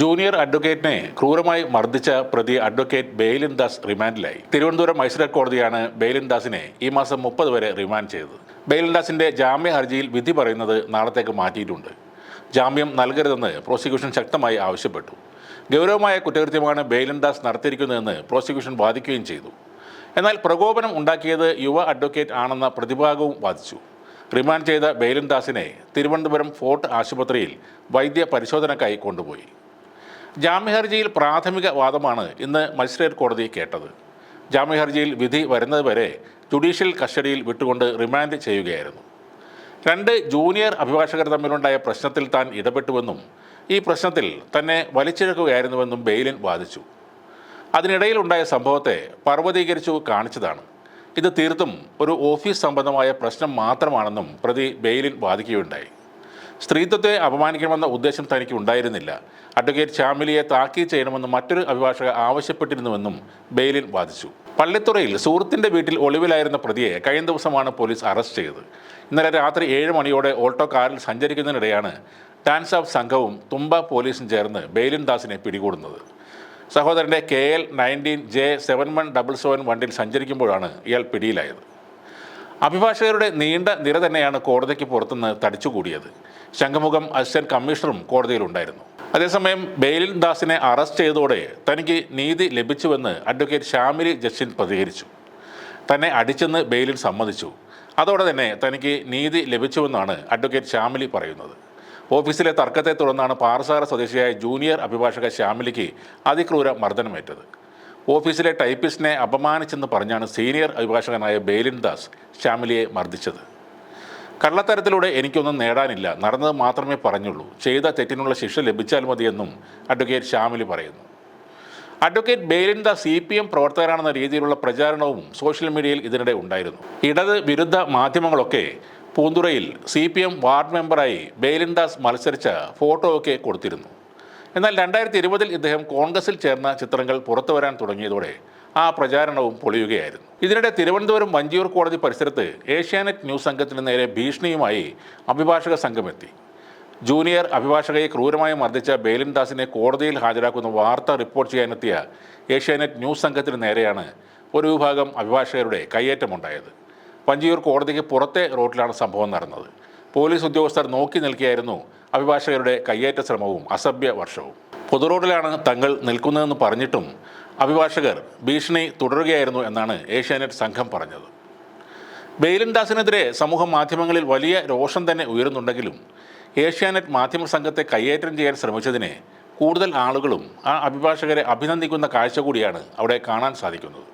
Junior അഡ്വക്കേറ്റിനെ ക്രൂരമായി മർദ്ദിച്ച പ്രതി അഡ്വക്കേറ്റ് ബെയിലിൻ ദാസ് റിമാൻഡിലായി. തിരുവനന്തപുരം മജിസ്ട്രേറ്റ് കോടതിയാണ് ബെയിലിൻ ദാസിനെ ഈ മാസം മുപ്പത് വരെ റിമാൻഡ് ചെയ്തത്. ബെയിലിൻ ദാസിന്റെ ജാമ്യ ഹർജിയിൽ വിധി പറയുന്നത് നാളത്തേക്ക് മാറ്റിയിട്ടുണ്ട്. ജാമ്യം നൽകരുതെന്ന് പ്രോസിക്യൂഷൻ ശക്തമായി ആവശ്യപ്പെട്ടു. ഗൗരവമായ കുറ്റകൃത്യമാണ് ബെയിലിൻ ദാസ് നടത്തിയിരിക്കുന്നതെന്ന് പ്രോസിക്യൂഷൻ വാദിക്കുകയും ചെയ്തു. എന്നാൽ പ്രകോപനം ഉണ്ടാക്കിയത് യുവ അഡ്വക്കേറ്റ് ആണെന്ന പ്രതിഭാഗവും വാദിച്ചു. റിമാൻഡ് ചെയ്ത ബെയിലിൻ ദാസിനെ തിരുവനന്തപുരം ഫോർട്ട് ആശുപത്രിയിൽ വൈദ്യ പരിശോധനക്കായി കൊണ്ടുപോയി. ജാമ്യഹർജിയിൽ പ്രാഥമിക വാദമാണ് ഇന്ന് മജിസ്ട്രേറ്റ് കോടതി കേട്ടത്. ജാമ്യഹർജിയിൽ വിധി വരുന്നതുവരെ ജുഡീഷ്യൽ കസ്റ്റഡിയിൽ വിട്ടുകൊണ്ട് റിമാൻഡ് ചെയ്യുകയായിരുന്നു. രണ്ട് ജൂനിയർ അഭിഭാഷകർ തമ്മിലുണ്ടായ പ്രശ്നത്തിൽ താൻ ഇടപെട്ടുവെന്നും ഈ പ്രശ്നത്തിൽ തന്നെ വലിച്ചിഴക്കുകയായിരുന്നുവെന്നും ബെയിലിൻ വാദിച്ചു. അതിനിടയിലുണ്ടായ സംഭവത്തെ പർവതീകരിച്ചു കാണിച്ചതാണ്. ഇത് തീർത്തും ഒരു ഓഫീസ് സംബന്ധമായ പ്രശ്നം മാത്രമാണെന്നും പ്രതി ബെയിലിൻ വാദിക്കുകയുണ്ടായി. സ്ത്രീത്വത്തെ അപമാനിക്കണമെന്ന ഉദ്ദേശം തനിക്ക് ഉണ്ടായിരുന്നില്ല. അഡ്വക്കേറ്റ് ചാമിലിയെ താക്കീത് ചെയ്യണമെന്ന് മറ്റൊരു അഭിഭാഷക ആവശ്യപ്പെട്ടിരുന്നുവെന്നും ബെയിലിൻ വാദിച്ചു. പള്ളിത്തുറയിൽ സുഹൃത്തിന്റെ വീട്ടിൽ ഒളിവിലായിരുന്ന പ്രതിയെ കഴിഞ്ഞ ദിവസമാണ് പോലീസ് അറസ്റ്റ് ചെയ്തത്. ഇന്നലെ രാത്രി ഏഴ് മണിയോടെ ഓൾട്ടോ കാറിൽ സഞ്ചരിക്കുന്നതിനിടെയാണ് ഡാൻസ് ഓഫ് സംഘവും തുമ്പ പോലീസും ചേർന്ന് ബെയിലിൻ ദാസിനെ പിടികൂടുന്നത്. സഹോദരന്റെ K L nineteen J seven one double seven വണ്ടിയിൽ സഞ്ചരിക്കുമ്പോഴാണ് ഇയാൾ പിടിയിലായത്. അഭിഭാഷകരുടെ നീണ്ട നിര തന്നെയാണ് കോടതിക്ക് പുറത്തുനിന്ന് തടിച്ചുകൂടിയത്. ശംഖുമുഖം അസിസ്റ്റന്റ് കമ്മീഷണറും കോടതിയിലുണ്ടായിരുന്നു. അതേസമയം ബെയിലിൻ ദാസിനെ അറസ്റ്റ് ചെയ്തതോടെ തനിക്ക് നീതി ലഭിച്ചുവെന്ന് അഡ്വക്കേറ്റ് ഷാമിലി ജസ്റ്റിൻ പ്രതികരിച്ചു. തന്നെ അടിച്ചെന്ന് ബെയിലിൻ സമ്മതിച്ചു. അതോടെ തന്നെ തനിക്ക് നീതി ലഭിച്ചുവെന്നാണ് അഡ്വക്കേറ്റ് ശ്യാമിലി പറയുന്നത്. ഓഫീസിലെ തർക്കത്തെ തുടർന്നാണ് പാറസാറ സ്വദേശിയായ ജൂനിയർ അഭിഭാഷക ശ്യാമിലിക്ക് അതിക്രൂര മർദ്ദനമേറ്റത്. ഓഫീസിലെ ടൈപ്പിസ്റ്റിനെ അപമാനിച്ചെന്ന് പറഞ്ഞാണ് സീനിയർ അഭിഭാഷകനായ ബേലിൻ ദാസ് ശ്യാമിലിയെ മർദ്ദിച്ചത്. കള്ളത്തരത്തിലൂടെ എനിക്കൊന്നും നേടാനില്ല. നടന്നത് മാത്രമേ പറഞ്ഞുള്ളൂ. ചെയ്ത തെറ്റിനുള്ള ശിക്ഷ ലഭിച്ചാൽ മതിയെന്നും അഡ്വക്കേറ്റ് ശ്യാമിലി പറയുന്നു. Advocate Belin Das C P M പ്രവർത്തകരാണെന്ന രീതിയിലുള്ള പ്രചാരണവും സോഷ്യൽ മീഡിയയിൽ ഇതിനിടെ ഉണ്ടായിരുന്നു. ഇടത് വിരുദ്ധ മാധ്യമങ്ങളൊക്കെ പൂന്തുറയിൽ സി പി എം വാർഡ് മെമ്പറായി ബേലിൻ ദാസ് മത്സരിച്ച ഫോട്ടോ ഒക്കെ കൊടുത്തിരുന്നു. എന്നാൽ രണ്ടായിരത്തി ഇരുപതിൽ ഇദ്ദേഹം കോൺഗ്രസിൽ ചേർന്ന ചിത്രങ്ങൾ പുറത്തു വരാൻ തുടങ്ങിയതോടെ ആ പ്രചാരണവും പൊളിയുകയായിരുന്നു. ഇതിനിടെ തിരുവനന്തപുരം വഞ്ചിയൂർ കോടതി പരിസരത്ത് ഏഷ്യാനെറ്റ് ന്യൂസ് സംഘത്തിന് നേരെ ഭീഷണിയുമായി അഭിഭാഷക സംഘമെത്തി. ജൂനിയർ അഭിഭാഷകയെ ക്രൂരമായി മർദ്ദിച്ച ബേലിൻദാസിനെ ദാസിനെ കോടതിയിൽ ഹാജരാക്കുന്ന വാർത്ത റിപ്പോർട്ട് ചെയ്യാനെത്തിയ ഏഷ്യാനെറ്റ് ന്യൂസ് സംഘത്തിന് നേരെയാണ് ഒരു വിഭാഗം അഭിഭാഷകരുടെ കയ്യേറ്റമുണ്ടായത്. വഞ്ചിയൂർ കോടതിക്ക് പുറത്തെ റോഡിലാണ് സംഭവം നടന്നത്. പോലീസ് ഉദ്യോഗസ്ഥർ നോക്കി നിൽക്കുകയായിരുന്നു അഭിഭാഷകരുടെ കയ്യേറ്റ ശ്രമവും അസഭ്യ വർഷവും. പൊതുറോഡിലാണ് തങ്ങൾ നിൽക്കുന്നതെന്ന് പറഞ്ഞിട്ടും അഭിഭാഷകർ ഭീഷണി തുടരുകയായിരുന്നു എന്നാണ് ഏഷ്യാനെറ്റ് സംഘം പറഞ്ഞത്. ബെയിലിൻദാസിനെതിരെ സമൂഹ മാധ്യമങ്ങളിൽ വലിയ രോഷം തന്നെ ഉയരുന്നുണ്ടെങ്കിലും ഏഷ്യാനെറ്റ് മാധ്യമ സംഘത്തെ കയ്യേറ്റം ചെയ്യാൻ ശ്രമിച്ചതിനെ കൂടുതൽ ആളുകളും ആ അഭിഭാഷകരെ അഭിനന്ദിക്കുന്ന കാഴ്ച കൂടിയാണ് അവിടെ കാണാൻ സാധിക്കുന്നത്.